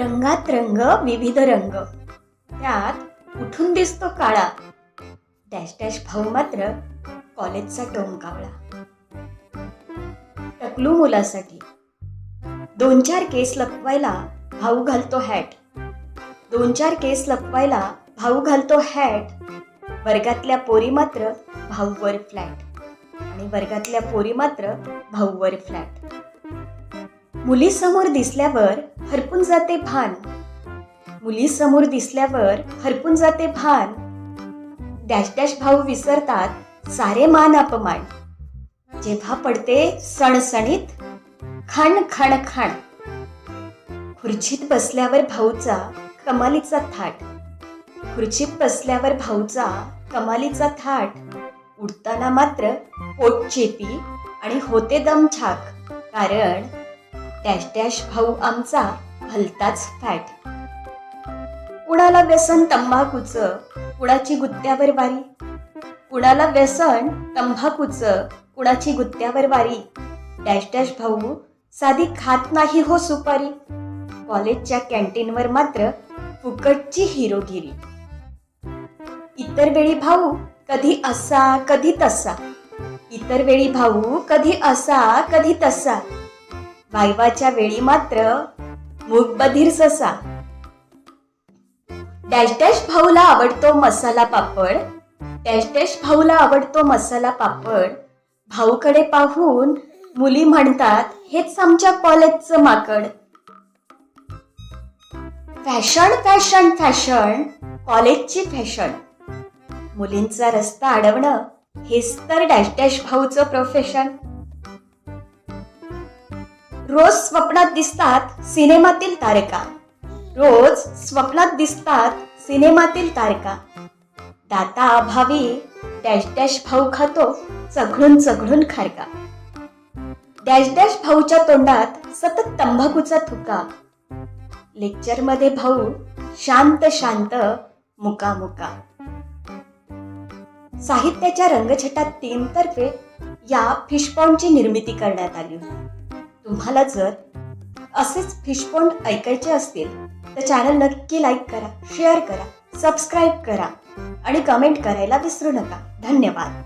रंगात रंग विविध रंग. त्यात उठून दिसतो काळा. डॅश डॅश भाऊ मात्र कॉलेजचा टोमकावळा टकलू मुलासाठी. दोन चार केस लपवायला भाऊ घालतो हॅट दोन चार केस लपवायला भाऊ घालतो हॅट वर्गातल्या पोरी मात्र भाऊवर फ्लॅट आणि वर्गातल्या पोरी मात्र भाऊवर फ्लॅट मुलीसमोर दिसल्यावर हरपून जाते भान. मुलीसमोर दिसल्यावर हरपून जाते भान. डॅश डॅश भाऊ विसरतात सारे मान अपमान. जेव्हा पडते सणसणीत खण खण खण. खुर्चीत बसल्यावर भाऊचा कमालीचा थाट. खुर्चीत बसल्यावर भाऊचा कमालीचा थाट. उडताना मात्र पोट चेपी आणि होते दमछाक. कारण डॅश डॅश भाऊ आमचा भलताच फॅट. कुणाला व्यसन तंबाखूचं कुणाची गुत्त्यावर वारी. कुणाला व्यसन तंबाखूचं कुणाची गुत्त्यावर वारी. डॅश डॅश भाऊ साधी खात नाही हो सुपारी. कॉलेजच्या कॅन्टीनवर मात्र फुकटची हिरोगिरी. इतर वेळी भाऊ कधी असा कधी तसा. इतर वेळी भाऊ कधी असा कधी तसा. वायवाच्या वेळी मात्र मूगबधीर ससा. डॅश डॅश भाऊला आवडतो मसाला पापड. डॅश डॅश भाऊला आवडतो मसाला पापड. भाऊकडे पाहून मुली म्हणतात हेच आमच्या कॉलेजचं माकड. फॅशन फॅशन फॅशन कॉलेजची फॅशन. मुलींचा रस्ता अडवणं हेच तर डॅश डॅश भाऊचं प्रोफेशन रोज स्वप्नात दिसतात सिनेमातील तारका. रोज स्वप्नात दिसतात सिनेमातील तारका. दाता अभावी डॅश डॅश भाऊ खातो चघळून चघळून खारका. डॅश डॅश भाऊच्या तोंडात सतत तंबाखूचा थुका लेक्चरमध्ये भाऊ शांत शांत मुका मुका साहित्याच्या रंगछटात तीन तर्फे या फिशपॉन्डची निर्मिती करण्यात आली. होती तुम्हाला जर असेच फिशपॉन्ड ऐकायचे असतील तर चॅनल नक्की लाईक करा शेअर करा सबस्क्राईब करा आणि कमेंट करायला विसरू नका. धन्यवाद.